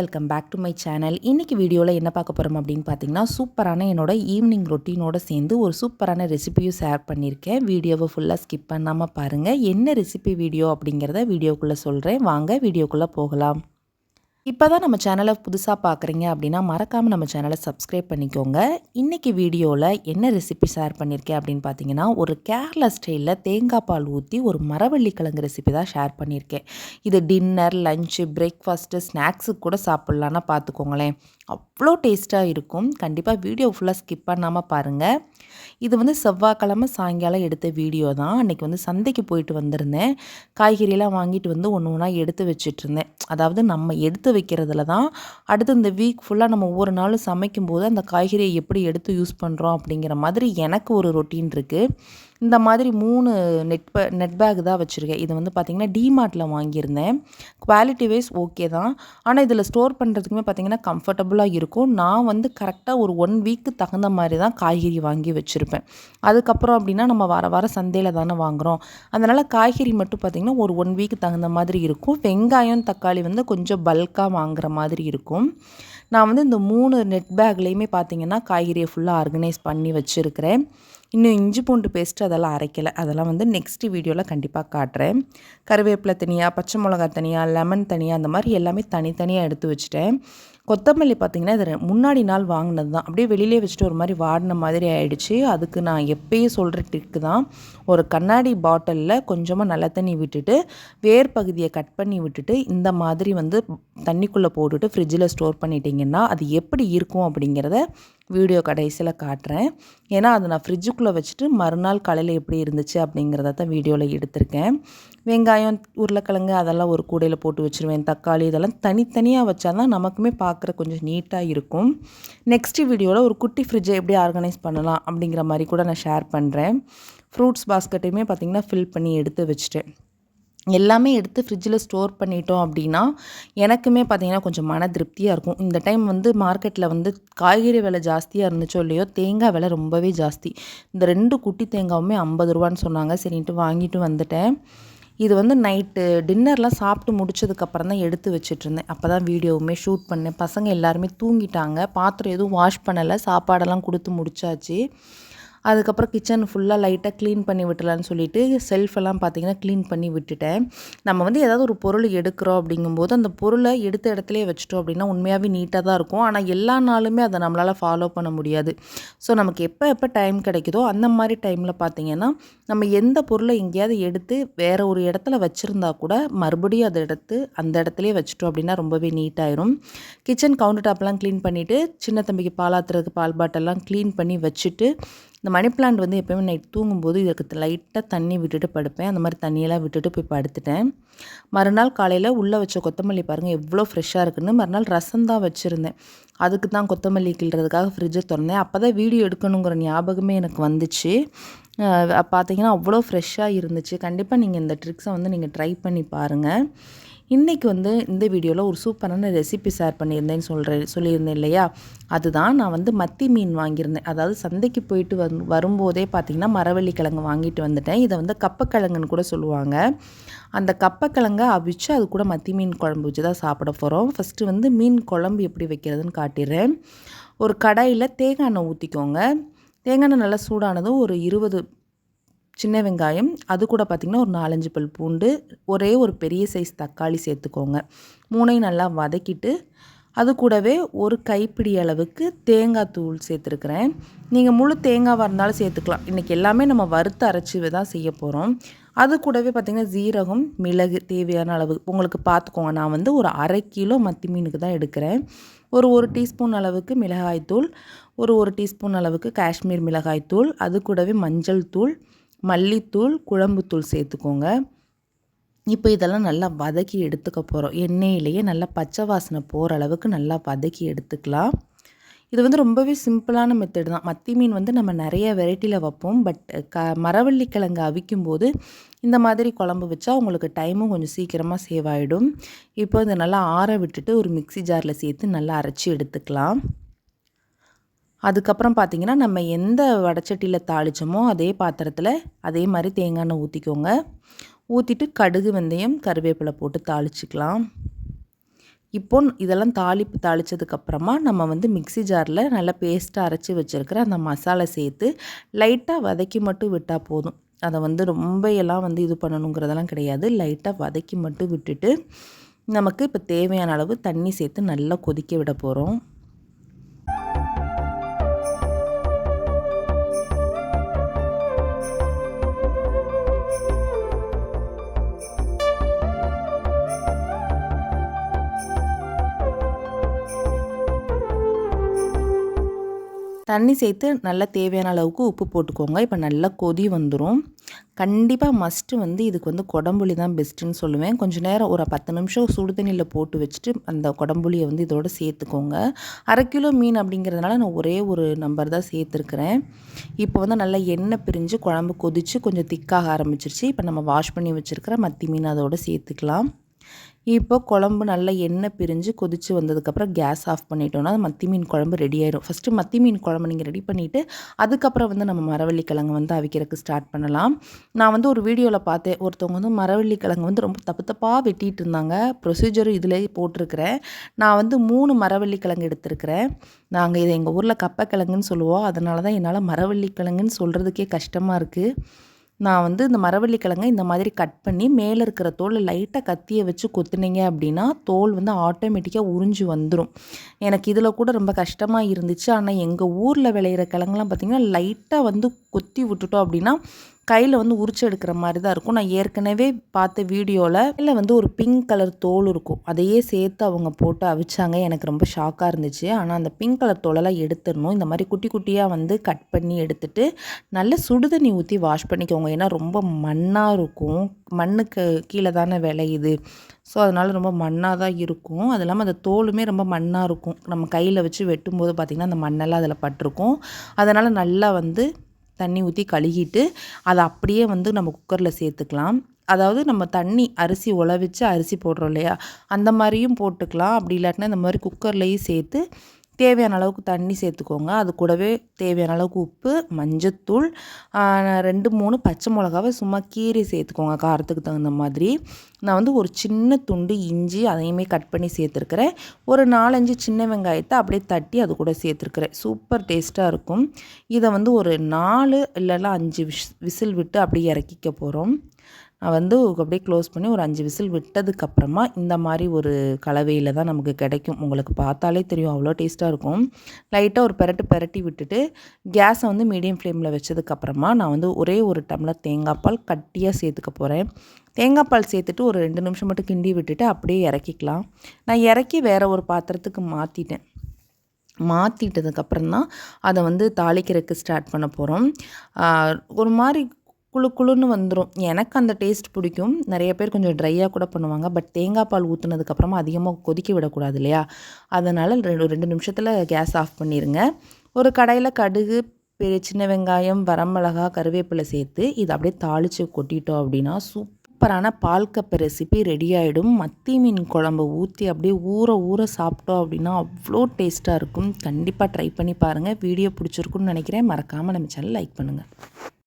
Welcome back to my channel இன்றைக்கி வீடியோவில் என்ன பார்க்க போகிறோம் அப்படின்னு பார்த்தீங்கன்னா சூப்பரான என்னோட ஈவினிங் ரொட்டீனோட சேர்ந்து ஒரு சூப்பரான ரெசிபியும் ஷேர் பண்ணியிருக்கேன். வீடியோவை ஃபுல்லாக ஸ்கிப் பண்ணாமல் பாருங்கள் என்ன ரெசிபி வீடியோ அப்படிங்கிறத வீடியோக்குள்ளே சொல்கிறேன் வாங்க வீடியோக்குள்ளே போகலாம். இப்போ தான் நம்ம சேனலை புதுசாக பார்க்குறீங்க அப்படின்னா மறக்காமல் நம்ம சேனலை சப்ஸ்கிரைப் பண்ணிக்கோங்க. இன்றைக்கி வீடியோவில் என்ன ரெசிபி ஷேர் பண்ணியிருக்கேன் அப்படின்னு பார்த்தீங்கன்னா ஒரு கேரளா ஸ்டைலில் தேங்காய் பால் ஊற்றி ஒரு மரவள்ளி கிழங்கு ரெசிபி தான் ஷேர் பண்ணியிருக்கேன் இது டின்னர் லஞ்சு பிரேக்ஃபாஸ்ட்டு ஸ்நாக்ஸுக்கு கூட சாப்பிட்லான்னா பார்த்துக்கோங்களேன் அவ்வளோ டேஸ்ட்டாக இருக்கும். கண்டிப்பாக வீடியோ ஃபுல்லாக ஸ்கிப் பண்ணாமல் பாருங்கள் இது வந்து செவ்வாய்க்கிழமை சாயங்காலம் எடுத்த வீடியோ தான். அன்றைக்கி வந்து சந்தைக்கு போயிட்டு வந்திருந்தேன். காய்கறியெல்லாம் வாங்கிட்டு வந்து ஒன்று ஒன்றா எடுத்து வச்சுட்டு இருந்தேன் அதாவது நம்ம எடுத்து வைக்கிறதுல தான் அடுத்து இந்த வீக் ஃபுல்லாக நம்ம ஒவ்வொரு நாளும் சமைக்கும்போது அந்த காய்கறியை எப்படி எடுத்து யூஸ் பண்ணுறோம் அப்படிங்கிற மாதிரி எனக்கு ஒரு ரொட்டீன் இருக்குது இந்த மாதிரி மூணு நெட் பே நெட் பேக் தான் வச்சுருக்கேன். இது வந்து பார்த்திங்கன்னா டிமார்ட்டில் வாங்கியிருந்தேன். குவாலிட்டி வைஸ் ஓகே தான். ஆனால் இதில் ஸ்டோர் பண்ணுறதுக்குமே பார்த்திங்கன்னா கம்ஃபர்டபுளாக இருக்கும். நான் வந்து கரெக்டாக ஒரு ஒன் வீக்கு தகுந்த மாதிரி தான் காய்கறி வாங்கி வச்சுருப்பேன். அதுக்கப்புறம் அப்படின்னா நம்ம வார வாரம் சந்தையில் தானே வாங்குகிறோம் அதனால் காய்கறி மட்டும் பார்த்திங்கன்னா ஒரு ஒன் வீக்கு தகுந்த மாதிரி இருக்கும். வெங்காயம் தக்காளி வந்து கொஞ்சம் பல்காக வாங்குற மாதிரி இருக்கும். நான் வந்து இந்த மூணு நெட் பேக்லேயுமே பார்த்திங்கன்னா காய்கறியை ஃபுல்லாக ஆர்கனைஸ் பண்ணி வச்சுருக்கிறேன். இன்னும் இஞ்சி பூண்டு பேஸ்ட்டு அதெல்லாம் அரைக்கலை. அதெல்லாம் வந்து நெக்ஸ்ட் வீடியோவில் கண்டிப்பாக காட்டுறேன். கருவேப்பிலை தனியாக பச்சை மிளகா தனியாக லெமன் தனியாக அந்த மாதிரி எல்லாமே தனித்தனியாக எடுத்து வச்சுட்டேன். கொத்தமல்லி பார்த்திங்கன்னா இது முன்னாடி நாள் வாங்கினது தான் அப்படியே வெளியிலே வச்சுட்டு ஒரு மாதிரி வாடின மாதிரி ஆயிடுச்சு. அதுக்கு நான் எப்பயும் சொல்கிற ட்ரிக்கு தான். ஒரு கண்ணாடி பாட்டிலில் கொஞ்சமாக நல்ல தண்ணி விட்டுட்டு வேர் பகுதியை கட் பண்ணி விட்டுட்டு இந்த மாதிரி வந்து தண்ணிக்குள்ளே போட்டுட்டு ஃப்ரிட்ஜில் ஸ்டோர் பண்ணிட்டீங்கன்னா அது எப்படி இருக்கும் அப்படிங்கிறத வீடியோ கடைசியில் காட்டுறேன். ஏன்னா அதை நான் ஃப்ரிட்ஜுக்குள்ளே வச்சுட்டு மறுநாள் காலையில் எப்படி இருந்துச்சு அப்படிங்கிறத தான் வீடியோவில் எடுத்திருக்கேன். வெங்காயம் உருளைக்கிழங்கு அதெல்லாம் ஒரு கூடையில் போட்டு வச்சுருவேன். தக்காளி இதெல்லாம் தனித்தனியாக வச்சா தான் நமக்குமே பார்க்குற கொஞ்சம் நீட்டாக இருக்கும். நெக்ஸ்ட் வீடியோவில் ஒரு குட்டி ஃப்ரிட்ஜை எப்படி ஆர்கனைஸ் பண்ணலாம் அப்படிங்கிற மாதிரி கூட நான் ஷேர் பண்ணுறேன் ஃப்ரூட்ஸ் பாஸ்கெட்டையுமே பார்த்திங்கன்னா ஃபில் பண்ணி எடுத்து வச்சுட்டேன். எல்லாமே எடுத்து ஃப்ரிட்ஜில் ஸ்டோர் பண்ணிட்டோம் அப்படின்னா எனக்குமே பார்த்திங்கன்னா கொஞ்சம் மன திருப்தியாக இருக்கும். இந்த டைம் வந்து மார்க்கெட்டில் வந்து காய்கறி விலை ஜாஸ்தியாக இருந்துச்சோ இல்லையோ தேங்காய் விலை ரொம்பவே ஜாஸ்தி. இந்த ரெண்டு குட்டி தேங்காவுமே ஐம்பது ரூபான்னு சொன்னாங்க. சரின்ட்டு வாங்கிட்டு வந்துட்டேன். இது வந்து நைட்டு டின்னர்லாம் சாப்பிட்டு முடிச்சதுக்கப்புறம் தான் எடுத்து வச்சிட்ருந்தேன். அப்போ தான் வீடியோவுமே ஷூட் பண்ணேன். பசங்க எல்லாருமே தூங்கிட்டாங்க. பாத்திரம் எதுவும் வாஷ் பண்ணலை. சாப்பாடெல்லாம் கொடுத்து முடிச்சாச்சு. அதுக்கப்புறம் கிச்சன் ஃபுல்லாக லைட்டாக க்ளீன் பண்ணி விட்டுலான்னு சொல்லிட்டு செல்ஃபெல்லாம் பார்த்தீங்கன்னா க்ளீன் பண்ணி விட்டுட்டேன். நம்ம வந்து ஏதாவது ஒரு பொருள் எடுக்கிறோம் அப்படிங்கும்போது அந்த பொருளை எடுத்த இடத்துலையே வச்சுட்டோம் அப்படின்னா உண்மையாகவே நீட்டாக தான் இருக்கும். ஆனால் எல்லா நாளுமே அதை நம்மளால் ஃபாலோ பண்ண முடியாது. ஸோ நமக்கு எப்போ எப்போ டைம் கிடைக்குதோ அந்த மாதிரி டைமில் பார்த்தீங்கன்னா நம்ம எந்த பொருளை எங்கேயாவது எடுத்து வேறு ஒரு இடத்துல வச்சுருந்தா கூட மறுபடியும் அதை எடுத்து அந்த இடத்துலையே வச்சுட்டோம் அப்படின்னா ரொம்பவே நீட்டாயிரும் கிச்சன் கவுண்டர் டாப்லாம் க்ளீன் பண்ணிவிட்டு சின்ன தம்பிக்கு பாலாத்துறதுக்கு பால் பாட்டெல்லாம் க்ளீன் பண்ணி வச்சுட்டு இந்த மணி பிளான்ட் வந்து எப்போயுமே நைட் தூங்கும்போது இதுக்கு லைட்டாக தண்ணி விட்டுட்டு படுப்பேன். அந்த மாதிரி தண்ணியெல்லாம் விட்டுட்டு போய் படுத்துட்டேன். மறுநாள் காலையில் உள்ளே வச்ச கொத்தமல்லி பாருங்கள் எவ்வளோ ஃப்ரெஷ்ஷாக இருக்குன்னு மறுநாள் ரசம் தான் வச்சுருந்தேன். அதுக்கு தான் கொத்தமல்லி கிள்றதுக்காக ஃப்ரிட்ஜை திறந்தேன். அப்போ தான் வீடியோ எடுக்கணுங்கிற ஞாபகமே எனக்கு வந்துச்சு. பார்த்தீங்கன்னா அவ்வளோ ஃப்ரெஷ்ஷாக இருந்துச்சு. கண்டிப்பாக நீங்கள் இந்த ட்ரிக்ஸை வந்து நீங்கள் ட்ரை பண்ணி பாருங்கள் இன்றைக்கி வந்து இந்த வீடியோவில் ஒரு சூப்பரான ரெசிபி ஷேர் பண்ணியிருந்தேன்னு சொல்கிறேன் சொல்லியிருந்தேன் இல்லையா? அதுதான் நான் வந்து மத்தி மீன் வாங்கியிருந்தேன். அதாவது சந்தைக்கு போயிட்டு வந் வரும்போதே பார்த்திங்கன்னா மரவள்ளி கிழங்கு வாங்கிட்டு வந்துட்டேன். இதை வந்து கப்பக்கிழங்குன்னு கூட சொல்லுவாங்க. அந்த கப்பக்கிழங்கை அவிச்சு அது கூட மத்தி மீன் குழம்பு வச்சு தான் சாப்பிட போகிறோம் ஃபஸ்ட்டு வந்து மீன் குழம்பு எப்படி வைக்கிறதுன்னு காட்டிடுறேன். ஒரு கடாயில் தேங்காய் எண்ணெய் ஊற்றிக்கோங்க தேங்காய் எண்ணெய் நல்லா சூடானதும் ஒரு இருபது சின்ன வெங்காயம் அது கூட பார்த்திங்கன்னா ஒரு நாலஞ்சு பல் பூண்டு ஒரே ஒரு பெரிய சைஸ் தக்காளி சேர்த்துக்கோங்க. மூணையும் நல்லா வதக்கிட்டு அது கூடவே ஒரு கைப்பிடி அளவுக்கு தேங்காய் தூள் சேர்த்துருக்குறேன். நீங்கள் முழு தேங்காவாக இருந்தாலும் சேர்த்துக்கலாம். இன்றைக்கி எல்லாமே நம்ம வறுத்து அரைச்சி தான் செய்ய போகிறோம் அது கூடவே பார்த்திங்கன்னா ஜீரகம் மிளகு தேவையான அளவு. உங்களுக்கு பார்த்துக்கோங்க நான் வந்து ஒரு அரை கிலோ மத்தி மீனுக்கு தான் எடுக்கிறேன். ஒரு ஒரு டீஸ்பூன் அளவுக்கு மிளகாய்த்தூள் ஒரு ஒரு டீஸ்பூன் அளவுக்கு காஷ்மீர் மிளகாய்த்தூள் அது கூடவே மஞ்சள் தூள் மல்லித்தூள் குழம்புத்தூள் சேர்த்துக்கோங்க. இப்போ இதெல்லாம் நல்லா வதக்கி எடுத்துக்க போகிறோம் எண்ணெயிலேயே நல்லா பச்சை வாசனை போகிற அளவுக்கு நல்லா வதக்கி எடுத்துக்கலாம். இது வந்து ரொம்பவே சிம்பிளான மெத்தடு தான். மத்தி மீன் வந்து நம்ம நிறைய வெரைட்டியில் வைப்போம். பட் க மரவள்ளி கிழங்கு அவிக்கும் போது இந்த மாதிரி குழம்பு வச்சா உங்களுக்கு டைமும் கொஞ்சம் சீக்கிரமாக சேவ் ஆகிடும் இப்போ இதை நல்லா ஆற விட்டுட்டு ஒரு மிக்சி ஜாரில் சேர்த்து நல்லா அரைச்சி எடுத்துக்கலாம். அதுக்கப்புறம் பார்த்திங்கன்னா நம்ம எந்த வடச்சட்டியில் தாளித்தோமோ அதே பாத்திரத்தில் அதே மாதிரி தேங்காய் எண்ணெய் ஊற்றிக்கோங்க ஊற்றிட்டு கடுகு வெந்தயம் கருவேப்பிலை போட்டு தாளிச்சிக்கலாம். இப்போ இதெல்லாம் தாளிப்பு தாளித்ததுக்கப்புறமா நம்ம வந்து மிக்ஸி ஜாரில் நல்லா பேஸ்ட்டாக அரைச்சி வச்சுருக்கிற அந்த மசாலா சேர்த்து லைட்டாக வதக்கி மட்டும் விட்டால் போதும். அதை வந்து ரொம்ப எல்லாம் வந்து இது பண்ணணுங்கிறதெல்லாம் கிடையாது. லைட்டாக வதக்கி மட்டும் விட்டுட்டு நமக்கு இப்போ தேவையான அளவு தண்ணி சேர்த்து நல்லா கொதிக்க விட போகிறோம் தண்ணி சேர்த்து நல்லா தேவையான அளவுக்கு உப்பு போட்டுக்கோங்க. இப்போ நல்லா கொதி வந்துடும் கண்டிப்பாக மஸ்ட்டு வந்து இதுக்கு வந்து குடம்புளி தான் பெஸ்ட்டுன்னு சொல்லுவேன். கொஞ்சம் நேரம் ஒரு பத்து நிமிஷம் சுடு தண்ணியில் போட்டு வச்சுட்டு அந்த குடம்புளியை வந்து இதோட சேர்த்துக்கோங்க. அரை கிலோ மீன் அப்படிங்கிறதுனால நான் ஒரே ஒரு நம்பர் தான் சேர்த்துருக்குறேன். இப்போ வந்து நல்லா எண்ணெய் பிரிஞ்சு குழம்பு கொதித்து கொஞ்சம் திக்காக ஆரம்பிச்சிருச்சு. இப்போ நம்ம வாஷ் பண்ணி வச்சுருக்கிற மத்தி மீன் அதோடு சேர்த்துக்கலாம். இப்போ குழம்பு நல்லா எண்ணெய் பிரிஞ்சு கொதித்து வந்ததுக்கப்புறம் கேஸ் ஆஃப் பண்ணிட்டோன்னா மத்தி மீன் குழம்பு ரெடி ஆயிடும் ஃபஸ்ட்டு மத்தி மீன் குழம்பு நீங்கள் ரெடி பண்ணிவிட்டு அதுக்கப்புறம் வந்து நம்ம மரவள்ளி கிழங்கு வந்து அவிக்கிறதுக்கு ஸ்டார்ட் பண்ணலாம். நான் வந்து ஒரு வீடியோவில் பார்த்தேன் ஒருத்தவங்க வந்து மரவள்ளி கிழங்கு வந்து ரொம்ப தப்பு தப்பாக வெட்டிகிட்டு இருந்தாங்க. ப்ரொசீஜரும் இதுலேயே போட்டிருக்கிறேன். நான் வந்து மூணு மரவள்ளி கிழங்கு எடுத்திருக்கிறேன். நாங்கள் இதை எங்கள் ஊரில் கப்பக்கிழங்குன்னு சொல்லுவோம். அதனால தான் என்னால் மரவள்ளி கிழங்குன்னு சொல்கிறதுக்கே கஷ்டமாக இருக்குது நான் வந்து இந்த மரவள்ளிக்கிழங்கை இந்த மாதிரி கட் பண்ணி மேலே இருக்கிற தோல் லைட்டாக கத்தியை வச்சு கொத்துனீங்க அப்படின்னா தோல் வந்து ஆட்டோமேட்டிக்காக உறிஞ்சி வந்துடும் எனக்கு இதில் கூட ரொம்ப கஷ்டமாக இருந்துச்சு. ஆனால் எங்கள் ஊரில் விளையிற கிழங்குலாம் பார்த்திங்கன்னா லைட்டாக வந்து கொத்தி விட்டுட்டோம் அப்படின்னா கையில் வந்து உரிச்சு எடுக்கிற மாதிரி தான் இருக்கும். நான் ஏற்கனவே பார்த்த வீடியோவில் இல்லை வந்து ஒரு பிங்க் கலர் தோல் இருக்கும். அதையே சேர்த்து அவங்க போட்டு அவிச்சாங்க. எனக்கு ரொம்ப ஷாக்காக இருந்துச்சு. ஆனால் அந்த பிங்க் கலர் தோலெல்லாம் எடுத்துடணும். இந்த மாதிரி குட்டி குட்டியாக வந்து கட் பண்ணி எடுத்துட்டு நல்ல சுடுதண்ணி ஊற்றி வாஷ் பண்ணிக்கோங்க. ஏன்னா ரொம்ப மண்ணாக இருக்கும். மண்ணுக்கு கீழே தானே விளையுது. ஸோ அதனால் ரொம்ப மண்ணாக தான் இருக்கும். அது இல்லாமல் அந்த தோலுமே ரொம்ப மண்ணாக இருக்கும். நம்ம கையில் வச்சு வெட்டும்போது பார்த்திங்கன்னா அந்த மண்ணெல்லாம் அதில் பட்டிருக்கும். அதனால் நல்லா வந்து தண்ணி ஊற்றி கழுகிட்டு அதை அப்படியே வந்து நம்ம குக்கரில் சேர்த்துக்கலாம். அதாவது நம்ம தண்ணி அரிசி உழவிச்சு அரிசி போடுறோம் இல்லையா? அந்த மாதிரியும் போட்டுக்கலாம். அப்படி இல்லாட்டினா இந்த மாதிரி குக்கர்லேயும் சேர்த்து தேவையான அளவுக்கு தண்ணி சேர்த்துக்கோங்க. அது கூடவே தேவையான அளவுக்கு உப்பு மஞ்சத்தூள் ரெண்டு மூணு பச்சை மிளகாவை சும்மா கீரை சேர்த்துக்கோங்க. காரத்துக்கு தகுந்த மாதிரி. நான் வந்து ஒரு சின்ன துண்டு இஞ்சி அதையுமே கட் பண்ணி சேர்த்துருக்குறேன். ஒரு நாலஞ்சு சின்ன வெங்காயத்தை அப்படியே தட்டி அது கூட சேர்த்துருக்குறேன். சூப்பர் டேஸ்ட்டாக இருக்கும். இதை வந்து ஒரு நாலு இல்லைன்னா அஞ்சு விஷ் விசில் விட்டு அப்படியே இறக்கிக்க போகிறோம் நான் வந்து அப்படியே க்ளோஸ் பண்ணி ஒரு அஞ்சு விசில் விட்டதுக்கப்புறமா இந்த மாதிரி ஒரு கலவையில் தான் நமக்கு கிடைக்கும். உங்களுக்கு பார்த்தாலே தெரியும் அவ்வளோ டேஸ்ட்டாக இருக்கும். லைட்டாக ஒரு பெரட்டு பெரட்டி விட்டுட்டு கேஸை வந்து மீடியம் ஃப்ளேமில் வச்சதுக்கப்புறமா நான் வந்து ஒரே ஒரு டம்ளர் தேங்காய் பால் கட்டியாக சேர்த்துக்க போகிறேன் தேங்காய் பால் சேர்த்துட்டு ஒரு ரெண்டு நிமிஷம் மட்டும் கிண்டி விட்டுட்டு அப்படியே இறக்கிக்கலாம். நான் இறக்கி வேறு ஒரு பாத்திரத்துக்கு மாற்றிட்டேன் மாற்றிட்டதுக்கப்புறம் தான் அதை வந்து தாளிக்கிறதுக்கு ஸ்டார்ட் பண்ண போகிறோம் ஒரு மாதிரி குழு குழுன்னு வந்துடும் எனக்கு அந்த டேஸ்ட் பிடிக்கும். நிறைய பேர் கொஞ்சம் ட்ரையாக கூட பண்ணுவாங்க. பட் தேங்காய் பால் ஊற்றுனதுக்கப்புறமா அதிகமாக கொதிக்க விடக்கூடாது இல்லையா? அதனால் ரெண்டு ரெண்டு நிமிஷத்தில் கேஸ் ஆஃப் பண்ணிடுங்க ஒரு கடையில் கடுகு பெரிய சின்ன வெங்காயம் வரமிளகா கருவேப்பிலை சேர்த்து இதை அப்படியே தாளித்து கொட்டிட்டோம் அப்படின்னா சூப்பரான பால் கப்பு ரெசிபி ரெடி ஆகிடும் மத்தி மீன் குழம்பு ஊற்றி அப்படியே ஊற ஊற சாப்பிட்டோம் அப்படின்னா அவ்வளோ டேஸ்ட்டாக இருக்கும். கண்டிப்பாக ட்ரை பண்ணி பாருங்கள் வீடியோ பிடிச்சிருக்குன்னு நினைக்கிறேன். மறக்காமல் நம்ம சேனல் லைக் பண்ணுங்கள்